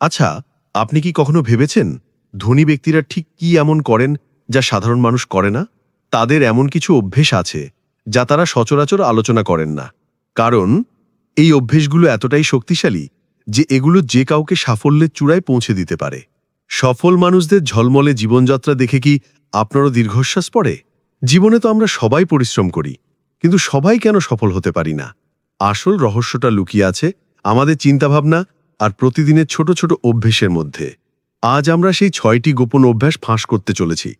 আচ্ছা আপনি কি কখনো ভেবেছেন ধনী ব্যক্তিরা ঠিক কি এমন করেন যা সাধারণ মানুষ করে না? তাদের এমন কিছু অভ্যেস আছে যা তারা সচরাচর আলোচনা করেন না। কারণ, এই অভ্যেসগুলো এতটাই শক্তিশালী যে এগুলো যে কাউকে সাফল্যের চূড়ায় পৌঁছে দিতে পারে। সফল মানুষদের ঝলমলে জীবনযাত্রা দেখে কি আপনারও দীর্ঘশ্বাস পড়ে? জীবনে তো আমরা সবাই পরিশ্রম করি, কিন্তু সবাই কেন সফল হতে পারি না? আসল রহস্যটা লুকিয়ে আছে আমাদের চিন্তাভাবনা আর প্রতিদিনের ছোট ছোট অভ্যেসের মধ্যে, আজ আমরা সেই ছয়টি গোপন অভ্যাস ফাঁস করতে চলেছি,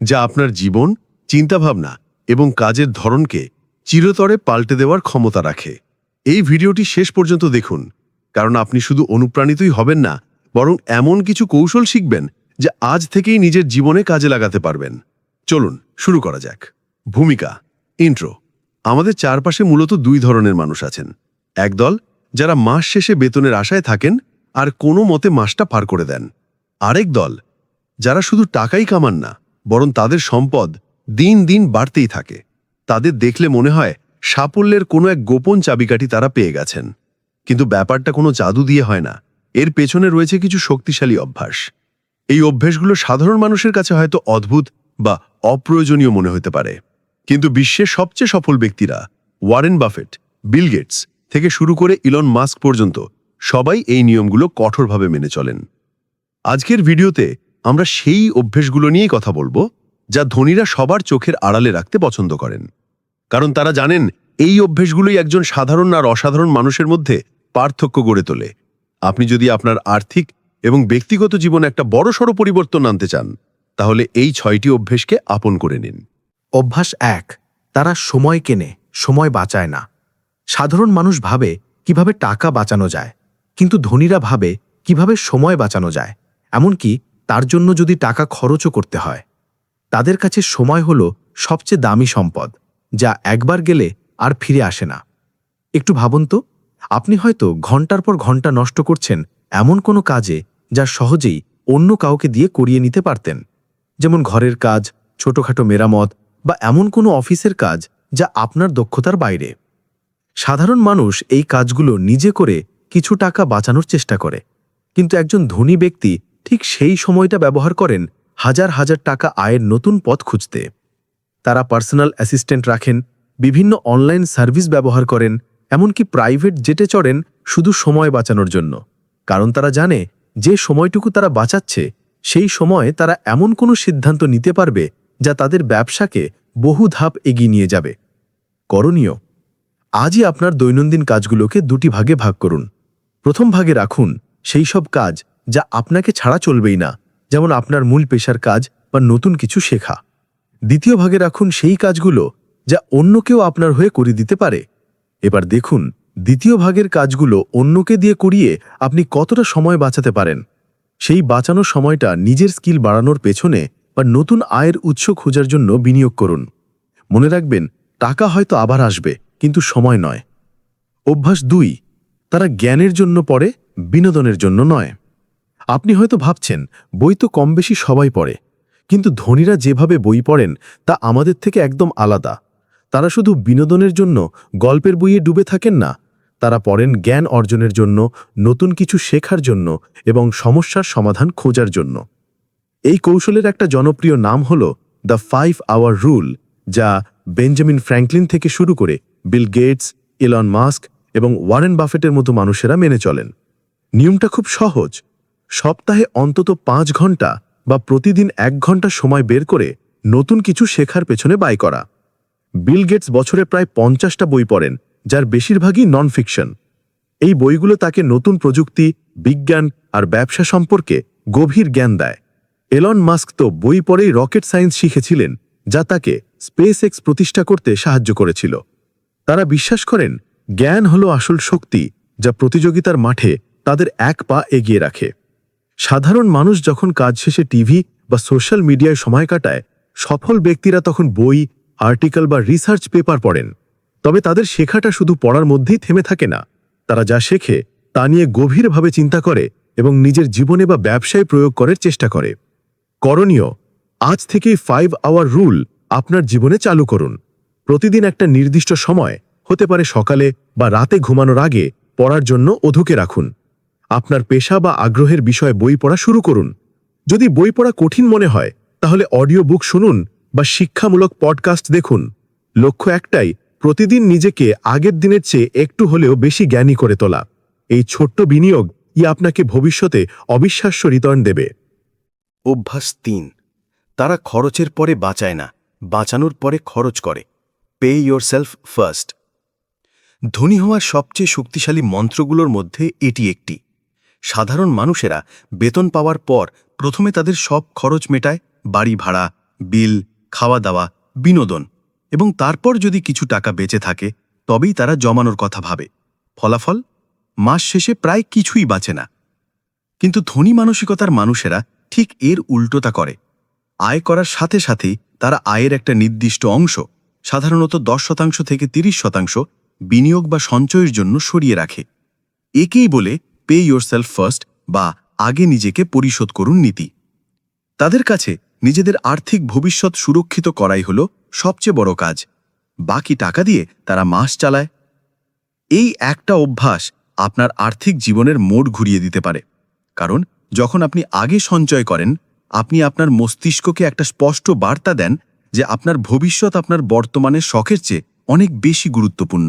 যা আপনার জীবন, চিন্তাভাবনা এবং কাজের ধরনকে চিরতরে পাল্টে দেওয়ার ক্ষমতা রাখে। এই ভিডিওটি শেষ পর্যন্ত দেখুন, কারণ আপনি শুধু অনুপ্রাণিতই হবেন না, বরং এমন কিছু কৌশল শিখবেন যা আজ থেকেই নিজের জীবনে কাজে লাগাতে পারবেন। চলুন, শুরু করা যাক। ভূমিকা, ইন্ট্রো। আমাদের চারপাশে মূলত দুই ধরনের মানুষ আছেন। একদল যারা মাস শেষে বেতনের আশায় থাকেন আর কোনো মতে মাসটা পার করে দেন। আরেক দল, যারা শুধু টাকাই কামান না, বরং তাদের সম্পদ দিন দিন বাড়তেই থাকে। তাদের দেখলে মনে হয় সাফল্যের কোনো এক গোপন চাবিকাঠি তারা পেয়ে গেছেন। কিন্তু ব্যাপারটা কোনো জাদু দিয়ে হয় না। এর পেছনে রয়েছে কিছু শক্তিশালী অভ্যাস। এই অভ্যাসগুলো সাধারণ মানুষের কাছে হয়তো অদ্ভুত বা অপ্রয়োজনীয় মনে হতে পারে। কিন্তু বিশ্বের সবচেয়ে সফল ব্যক্তিরা, ওয়ারেন বাফেট, বিল গেটস থেকে শুরু করে ইলন মাস্ক পর্যন্ত সবাই এই নিয়মগুলো কঠোরভাবে মেনে চলেন। আজকের ভিডিওতে আমরা সেই অভ্যেসগুলো নিয়েই কথা বলব যা ধনীরা সবার চোখের আড়ালে রাখতে পছন্দ করেন। কারণ তারা জানেন এই অভ্যেসগুলোই একজন সাধারণ আর অসাধারণ মানুষের মধ্যে পার্থক্য গড়ে তোলে। আপনি যদি আপনার আর্থিক এবং ব্যক্তিগত জীবনে একটা বড়সড় পরিবর্তন আনতে চান, তাহলে এই ছয়টি অভ্যেসকে আপন করে নিন। অভ্যাস এক, তারা সময় কেনে, সময় বাঁচায় না। সাধারণ মানুষ ভাবে কীভাবে টাকা বাঁচানো যায়, কিন্তু ধনীরা ভাবে কীভাবে সময় বাঁচানো যায়। এমনকি তার জন্য যদি টাকা খরচও করতে হয়। তাদের কাছে সময় হল সবচেয়ে দামি সম্পদ, যা একবার গেলে আর ফিরে আসে না। একটু ভাবুন তো, আপনি হয়তো ঘণ্টার পর ঘণ্টা নষ্ট করছেন এমন কোনো কাজে যা সহজেই অন্য কাউকে দিয়ে করিয়ে নিতে পারতেন। যেমন ঘরের কাজ, ছোটখাটো মেরামত বা এমন কোনো অফিসের কাজ যা আপনার দক্ষতার বাইরে। সাধারণ মানুষ এই কাজগুলো নিজে করে কিছু টাকা বাঁচানোর চেষ্টা করে। কিন্তু একজন ধনী ব্যক্তি ঠিক সেই সময়টা ব্যবহার করেন হাজার হাজার টাকা আয়ের নতুন পথ খুঁজতে। তারা পার্সোনাল অ্যাসিস্ট্যান্ট রাখেন, বিভিন্ন অনলাইন সার্ভিস ব্যবহার করেন, এমনকি প্রাইভেট জেটে চড়েন শুধু সময় বাঁচানোর জন্য। কারণ তারা জানে, যে সময়টুকু তারা বাঁচাচ্ছে, সেই সময়ে তারা এমন কোনো সিদ্ধান্ত নিতে পারবে যা তাদের ব্যবসাকে বহু ধাপ এগিয়ে নিয়ে যাবে। করণীয় আজই আপনার দৈনন্দিন কাজগুলোকে দুটি ভাগে ভাগ করুন। প্রথম ভাগে রাখুন সেই সব কাজ যা আপনাকে ছাড়া চলবেই না, যেমন আপনার মূল পেশার কাজ বা নতুন কিছু শেখা। দ্বিতীয় ভাগে রাখুন সেই কাজগুলো যা অন্য কেউ আপনার হয়ে করে দিতে পারে। এবার দেখুন দ্বিতীয় ভাগের কাজগুলো অন্যকে দিয়ে করিয়ে আপনি কতটা সময় বাঁচাতে পারেন। সেই বাঁচানোর সময়টা নিজের স্কিল বাড়ানোর পেছনে বা নতুন আয়ের উৎস খোঁজার জন্য বিনিয়োগ করুন। মনে রাখবেন, টাকা হয়তো আবার আসবে। কিন্তু সময় নয়। অভ্যাস দুই, তারা জ্ঞানের জন্য পড়ে, বিনোদনের জন্য নয়। আপনি হয়তো ভাবছেন, বই তো কম বেশি সবাই পড়ে। কিন্তু ধনীরা যেভাবে বই পড়েন, তা আমাদের থেকে একদম আলাদা। তারা শুধু বিনোদনের জন্য গল্পের বইয়ে ডুবে থাকেন না। তারা পড়েন জ্ঞান অর্জনের জন্য, নতুন কিছু শেখার জন্য এবং সমস্যার সমাধান খোঁজার জন্য। এই কৌশলের একটা জনপ্রিয় নাম হল দ্য ফাইভ আওয়ার রুল যা বেঞ্জামিন ফ্র্যাঙ্কলিন থেকে শুরু করে বিল গেটস, ইলন মাস্ক এবং ওয়ারেন বাফেটের মতো মানুষেরা মেনে চলেন। নিয়মটা খুব সহজ। সপ্তাহে অন্তত পাঁচ ঘণ্টা বা প্রতিদিন এক ঘণ্টা সময় বের করে নতুন কিছু শেখার পেছনে বাই করা। বিল গেটস বছরে প্রায় পঞ্চাশটা বই পড়েন, যার বেশিরভাগই নন ফিকশন এই বইগুলো তাকে নতুন প্রযুক্তি, বিজ্ঞান আর ব্যবসা সম্পর্কে গভীর জ্ঞান দেয়। এলন মাস্ক তো বই পড়েই রকেট সায়েন্স শিখেছিলেন, যা তাকে স্পেস এক্স প্রতিষ্ঠা করতে সাহায্য করেছিল। তারা বিশ্বাস করেন, জ্ঞান হল আসল শক্তি, যা প্রতিযোগিতার মাঠে তাদের এক পা এগিয়ে রাখে। সাধারণ মানুষ যখন কাজ শেষে টিভি বা সোশ্যাল মিডিয়ায় সময় কাটায়, সফল ব্যক্তিরা তখন বই, আর্টিকেল বা রিসার্চ পেপার পড়েন। তবে তাদের শেখাটা শুধু পড়ার মধ্যেই থেমে থাকে না। তারা যা শেখে, তা নিয়ে গভীরভাবে চিন্তা করে এবং নিজের জীবনে বা ব্যবসায় প্রয়োগ করার চেষ্টা করে। করণীয়, আজ থেকেই ফাইভ আওয়ার রুল আপনার জীবনে চালু করুন। প্রতিদিন একটা নির্দিষ্ট সময় হতে পারে সকালে বা রাতে ঘুমানোর আগে পড়ার জন্য অধুকে রাখুন। আপনার পেশা বা আগ্রহের বিষয়ে বই পড়া শুরু করুন। যদি বই পড়া কঠিন মনে হয়, তাহলে অডিও বুক শুনুন বা শিক্ষামূলক পডকাস্ট দেখুন। লক্ষ্য একটাই, প্রতিদিন নিজেকে আগের দিনের চেয়ে একটু হলেও বেশি জ্ঞানী করে তোলা। এই ছোট্ট বিনিয়োগ ই আপনাকে ভবিষ্যতে অবিশ্বাস্য রিটার্ন দেবে। অভ্যাস তিন, তারা খরচের পরে বাঁচায় না, বাঁচানোর পরে খরচ করে। পে ইয়োর সেলফ ফার্স্ট ধনী হওয়ার সবচেয়ে শক্তিশালী মন্ত্রগুলোর মধ্যে এটি একটি। সাধারণ মানুষেরা বেতন পাওয়ার পর প্রথমে তাদের সব খরচ মেটায় বাড়ি ভাড়া, বিল খাওয়া দাওয়া বিনোদন এবং তারপর যদি কিছু টাকা বেঁচে থাকে, তবেই তারা জমানোর কথা ভাবে। ফলাফল? মাস শেষে প্রায় কিছুই বাঁচে না। কিন্তু ধনী মানসিকতার মানুষেরা ঠিক এর উল্টোটা করে। আয় করার সাথে সাথেই তারা আয়ের একটা নির্দিষ্ট অংশ সাধারণত দশ শতাংশ থেকে তিরিশ শতাংশ বিনিয়োগ বা সঞ্চয়ের জন্য সরিয়ে রাখে। একেই বলে পে সেলফ ফার্স্ট বা আগে নিজেকে পরিশোধ করুন নীতি। তাদের কাছে নিজেদের আর্থিক ভবিষ্যৎ সুরক্ষিত করাই হল সবচেয়ে বড় কাজ। বাকি টাকা দিয়ে তারা মাস চালায়। এই একটা অভ্যাস আপনার আর্থিক জীবনের মোড় ঘুরিয়ে দিতে পারে। কারণ যখন আপনি আগে সঞ্চয় করেন, আপনি আপনার মস্তিষ্ককে একটা স্পষ্ট বার্তা দেন যে আপনার ভবিষ্যৎ আপনার বর্তমানের শখের চেয়ে অনেক বেশি গুরুত্বপূর্ণ।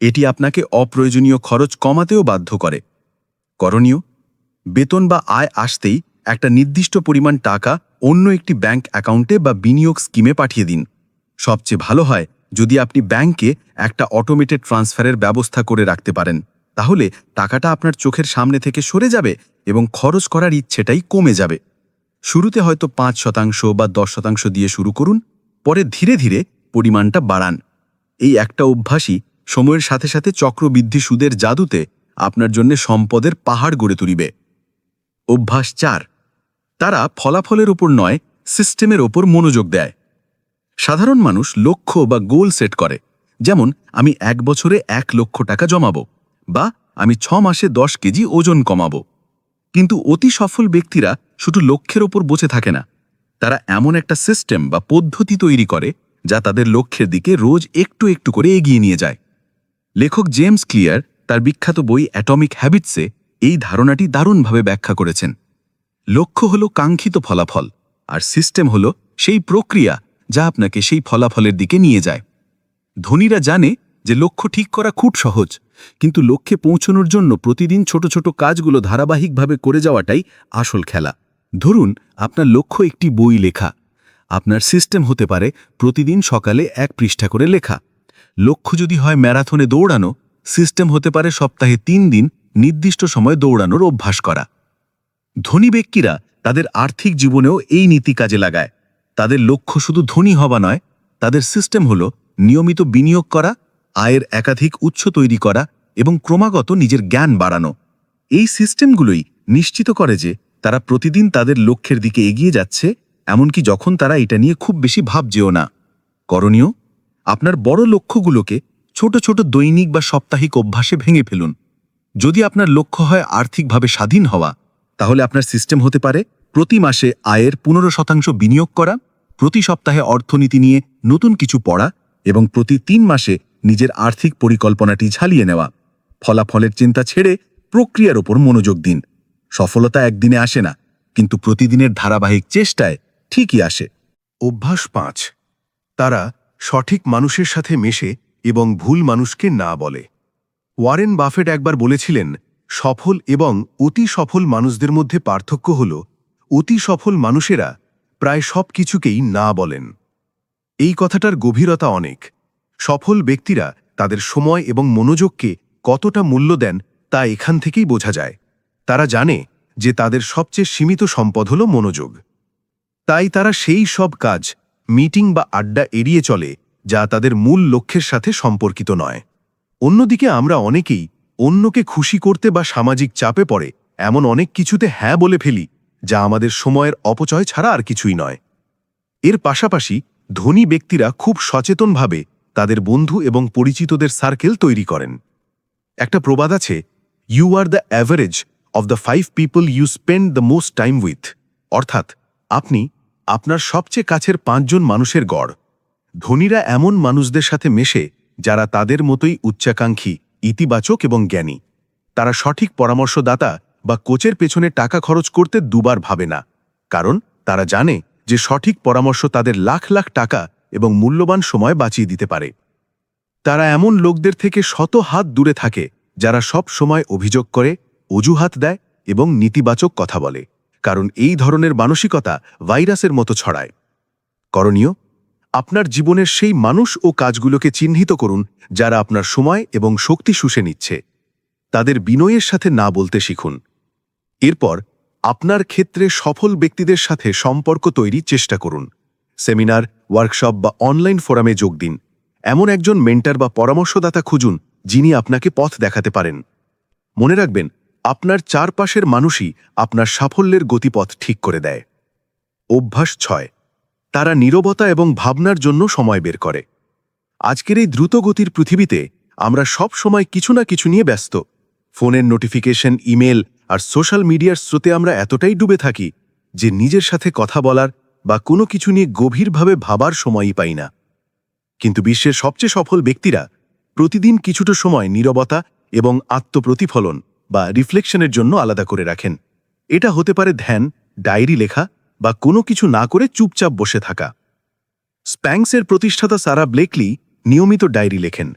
এটি আপনাকে অপ্রয়োজনীয় খরচ কমাতেও বাধ্য করে। করণীয়, বেতন বা আয় আসতেই একটা নির্দিষ্ট পরিমাণ টাকা অন্য একটি ব্যাংক অ্যাকাউন্টে বা বিনিয়োগ স্কিমে পাঠিয়ে দিন। সবচেয়ে ভালো হয় যদি আপনি ব্যাংকে একটা অটোমেটেড ট্রান্সফারের ব্যবস্থা করে রাখতে পারেন। তাহলে টাকাটা আপনার চোখের সামনে থেকে সরে যাবে এবং খরচ করার ইচ্ছেটাই কমে যাবে। শুরুতে হয়তো পাঁচ শতাংশ বা দশ শতাংশ দিয়ে শুরু করুন, পরে ধীরে ধীরে পরিমাণটা বাড়ান। এই একটা অভ্যাসই সময়ের সাথে সাথে চক্রবৃদ্ধি সুদের জাদুতে আপনার জন্য সম্পদের পাহাড় গড়ে তুলিবে। অভ্যাস চার, তারা ফলাফলের ওপর নয়, সিস্টেমের ওপর মনোযোগ দেয়। সাধারণ মানুষ লক্ষ্য বা গোল সেট করে, যেমন আমি এক বছরে এক লক্ষ টাকা জমাবো বা আমি ছ মাসে দশ কেজি ওজন কমাবো। কিন্তু অতি সফল ব্যক্তিরা শুধু লক্ষ্যের ওপর বসে থাকে না। তারা এমন একটা সিস্টেম বা পদ্ধতি তৈরি করে যা তাদের লক্ষ্যের দিকে রোজ একটু একটু করে এগিয়ে নিয়ে যায়। লেখক জেমস ক্লিয়ার তার বিখ্যাত বই অ্যাটমিক হ্যাবিটসে এই ধারণাটি দারুণভাবে ব্যাখ্যা করেছেন। লক্ষ্য হল কাঙ্ক্ষিত ফলাফল, আর সিস্টেম হল সেই প্রক্রিয়া যা আপনাকে সেই ফলাফলের দিকে নিয়ে যায়। ধনীরা জানে যে লক্ষ্য ঠিক করা খুব সহজ, কিন্তু লক্ষ্যে পৌঁছানোর জন্য প্রতিদিন ছোট ছোট কাজগুলো ধারাবাহিকভাবে করে যাওয়াটাই আসল খেলা। ধরুন, আপনার লক্ষ্য একটি বই লেখা। আপনার সিস্টেম হতে পারে প্রতিদিন সকালে এক পৃষ্ঠা করে লেখা। লক্ষ্য যদি হয় ম্যারাথনে দৌড়ানো, সিস্টেম হতে পারে সপ্তাহে তিন দিন নির্দিষ্ট সময় দৌড়ানোর অভ্যাস করা। ধনী ব্যক্তিরা তাদের আর্থিক জীবনেও এই নীতি কাজে লাগায়। তাদের লক্ষ্য শুধু ধনী হওয়া নয়, তাদের সিস্টেম হল নিয়মিত বিনিয়োগ করা আয়ের একাধিক উৎস তৈরি করা এবং ক্রমাগত নিজের জ্ঞান বাড়ানো। এই সিস্টেমগুলোই নিশ্চিত করে যে তারা প্রতিদিন তাদের লক্ষ্যের দিকে এগিয়ে যাচ্ছে, এমনকি যখন তারা এটা নিয়ে খুব বেশি ভাবছেও না। করণীয়, আপনার বড় লক্ষ্যগুলোকে ছোট ছোট দৈনিক বা সাপ্তাহিক অভ্যাসে ভেঙে ফেলুন। যদি আপনার লক্ষ্য হয় আর্থিকভাবে স্বাধীন হওয়া, তাহলে আপনার সিস্টেম হতে পারে প্রতি মাসে আয়ের পনেরো শতাংশ বিনিয়োগ করা, প্রতি সপ্তাহে অর্থনীতি নিয়ে নতুন কিছু পড়া এবং প্রতি তিন মাসে নিজের আর্থিক পরিকল্পনাটি ঝালিয়ে নেওয়া, ফলাফলের চিন্তা ছেড়ে প্রক্রিয়ার ওপর মনোযোগ দিন। সফলতা একদিনে আসে না, কিন্তু প্রতিদিনের ধারাবাহিক চেষ্টায় ঠিকই আসে। অভ্যাস পাঁচ। তারা সঠিক মানুষের সাথে মেশে এবং ভুল মানুষকে না বলে। ওয়ারেন বাফেট একবার বলেছিলেন, সফল এবং অতি সফল মানুষদের মধ্যে পার্থক্য হল, অতি সফল মানুষেরা প্রায় সব কিছুকেই না বলেন। এই কথাটার গভীরতা অনেক। সফল ব্যক্তিরা তাদের সময় এবং মনোযোগকে কতটা মূল্য দেন তা এখান থেকেই বোঝা যায়। তারা জানে যে তাদের সবচেয়ে সীমিত সম্পদ হল মনোযোগ। তাই তারা সেই সব কাজ, মিটিং বা আড্ডা এড়িয়ে চলে যা তাদের মূল লক্ষ্যের সাথে সম্পর্কিত নয়। অন্যদিকে আমরা অনেকেই অন্যকে খুশি করতে বা সামাজিক চাপে পড়ে এমন অনেক কিছুতে হ্যাঁ বলে ফেলি, যা আমাদের সময়ের অপচয় ছাড়া আর কিছুই নয়। এর পাশাপাশি ধনী ব্যক্তিরা খুব সচেতনভাবে তাদের বন্ধু এবং পরিচিতদের সার্কেল তৈরি করেন। একটা প্রবাদ আছে you are the average of the five people you spend the most time with অর্থাৎ, আপনি আপনার সবচেয়ে কাছের পাঁচজন মানুষের গড়। ধনীরা এমন মানুষদের সাথে মেশে, যারা তাদের মতোই উচ্চাকাঙ্ক্ষী, ইতিবাচক এবং জ্ঞানী। তারা সঠিক পরামর্শদাতা বা কোচের পেছনে টাকা খরচ করতে দুবার ভাবে না। কারণ, তারা জানে যে সঠিক পরামর্শ তাদের লাখ লাখ টাকা এবং মূল্যবান সময় বাঁচিয়ে দিতে পারে। তারা এমন লোকদের থেকে শত হাত দূরে থাকে, যারা সব সময় অভিযোগ করে, অজুহাত দেয় এবং নেতিবাচক কথা বলে, কারণ এই ধরনের মানসিকতা ভাইরাসের মতো ছড়ায়। করণীয়, আপনার জীবনের সেই মানুষ ও কাজগুলোকে চিহ্নিত করুন, যারা আপনার সময় এবং শক্তি শুষে নিচ্ছে। তাদের বিনয়ের সাথে না বলতে শিখুন। এরপর, আপনার ক্ষেত্রে সফল ব্যক্তিদের সাথে সম্পর্ক তৈরির চেষ্টা করুন। সেমিনার ওয়ার্কশপ বা অনলাইন ফোরামে যোগ দিন। এমন একজন মেন্টার বা পরামর্শদাতা খুঁজুন, যিনি আপনাকে পথ দেখাতে পারেন। মনে রাখবেন, আপনার চারপাশের মানুষই আপনার সাফল্যের গতিপথ ঠিক করে দেয়। অভ্যাস ছয়, তারা নীরবতা এবং ভাবনার জন্য সময় বের করে। আজকের এই দ্রুতগতির পৃথিবীতে আমরা সব সময় কিছু না কিছু নিয়ে ব্যস্ত। ফোনের নোটিফিকেশন ইমেল আর সোশ্যাল মিডিয়ার স্রোতে আমরা এতটাই ডুবে থাকি যে নিজের সাথে কথা বলার বা কোনো কিছু নিয়ে গভীরভাবে ভাবার সময়ই পাই না। কিন্তু বিশ্বের সবচেয়ে সফল ব্যক্তিরা প্রতিদিন কিছুটা সময় নীরবতা এবং আত্মপ্রতিফলন বা রিফ্লেকশনের জন্য আলাদা করে রাখেন। এটা হতে পারে ধ্যান, ডায়েরি লেখা বা কোনো কিছু না করে চুপচাপ বসে থাকা। স্প্যাংসের প্রতিষ্ঠাতা সারা ব্লেকলি নিয়মিত ডায়েরি লেখেন।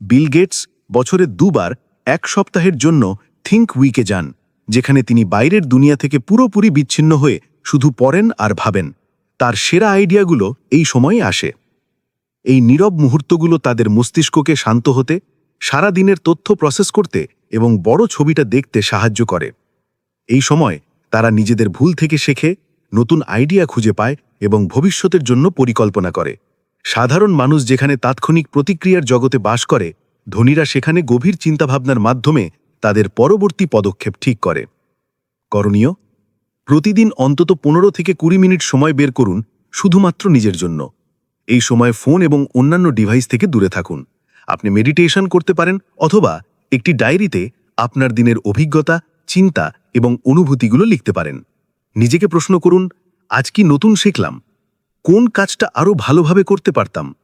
বিল গেটস বছরে দুবার এক সপ্তাহের জন্য থিঙ্ক উইকে যান, যেখানে তিনি বাইরের দুনিয়া থেকে পুরোপুরি বিচ্ছিন্ন হয়ে শুধু পড়েন আর ভাবেন। তার সেরা আইডিয়াগুলো এই সময়ে আসে। এই নীরব মুহূর্তগুলো তাদের মস্তিষ্ককে শান্ত হতে, সারা দিনের তথ্য প্রসেস করতে এবং বড় ছবিটা দেখতে সাহায্য করে। এই সময় তারা নিজেদের ভুল থেকে শেখে, নতুন আইডিয়া খুঁজে পায় এবং ভবিষ্যতের জন্য পরিকল্পনা করে। সাধারণ মানুষ যেখানে তাৎক্ষণিক প্রতিক্রিয়ার জগতে বাস করে, ধনীরা সেখানে গভীর চিন্তাভাবনার মাধ্যমে তাদের পরবর্তী পদক্ষেপ ঠিক করে। করণীয় প্রতিদিন অন্তত পনেরো থেকে কুড়ি মিনিট সময় বের করুন শুধুমাত্র নিজের জন্য। এই সময় ফোন এবং অন্যান্য ডিভাইস থেকে দূরে থাকুন। আপনি মেডিটেশন করতে পারেন অথবা একটি ডায়েরিতে আপনার দিনের অভিজ্ঞতা, চিন্তা এবং অনুভূতিগুলো লিখতে পারেন। নিজেকে প্রশ্ন করুন, আজ কি নতুন শিখলাম? কোন কাজটা আরও ভালোভাবে করতে পারতাম?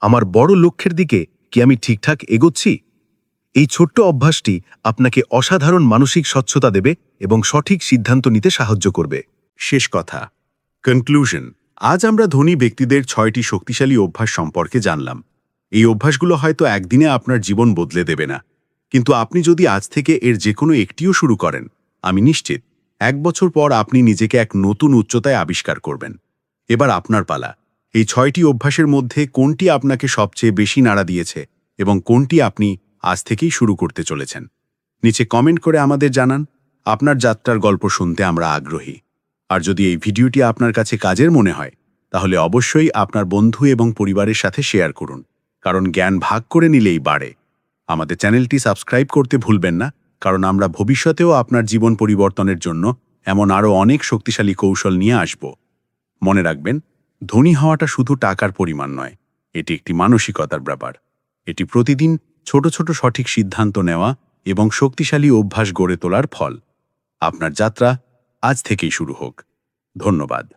আমার বড় লক্ষ্যের দিকে কি আমি ঠিকঠাক এগোচ্ছি? এই ছোট্ট অভ্যাসটি আপনাকে অসাধারণ মানসিক স্বচ্ছতা দেবে এবং সঠিক সিদ্ধান্ত নিতে সাহায্য করবে। শেষ কথা। কনক্লুশন আজ আমরা ধনী ব্যক্তিদের ছয়টি শক্তিশালী অভ্যাস সম্পর্কে জানলাম। এই অভ্যাসগুলো হয়তো একদিনে আপনার জীবন বদলে দেবে না। কিন্তু আপনি যদি আজ থেকে এর যে কোনো একটিও শুরু করেন, আমি নিশ্চিত এক বছর পর আপনি নিজেকে এক নতুন উচ্চতায় আবিষ্কার করবেন। এবার আপনার পালা। এই ছয়টি অভ্যাসের মধ্যে কোনটি আপনাকে সবচেয়ে বেশি নাড়া দিয়েছে এবং কোনটি আপনি আজ থেকেই শুরু করতে চলেছেন। নিচে কমেন্ট করে আমাদের জানান, আপনার যাত্রার গল্প শুনতে আমরা আগ্রহী। আর যদি এই ভিডিওটি আপনার কাছে কাজের মনে হয়, তাহলে অবশ্যই আপনার বন্ধু এবং পরিবারের সাথে শেয়ার করুন, কারণ জ্ঞান ভাগ করে নিলেই বাড়ে। আমাদের চ্যানেলটি সাবস্ক্রাইব করতে ভুলবেন না, কারণ আমরা ভবিষ্যতেও আপনার জীবন পরিবর্তনের জন্য এমন আরও অনেক শক্তিশালী কৌশল নিয়ে আসব। মনে রাখবেন, ধনী হওয়াটা শুধু টাকার পরিমাণ নয়, এটি একটি মানসিকতার ব্যাপার। এটি প্রতিদিন ছোট ছোট সঠিক সিদ্ধান্ত নেওয়া এবং শক্তিশালী অভ্যাস গড়ে তোলার ফল। আপনার যাত্রা আজ থেকেই শুরু হোক। ধন্যবাদ।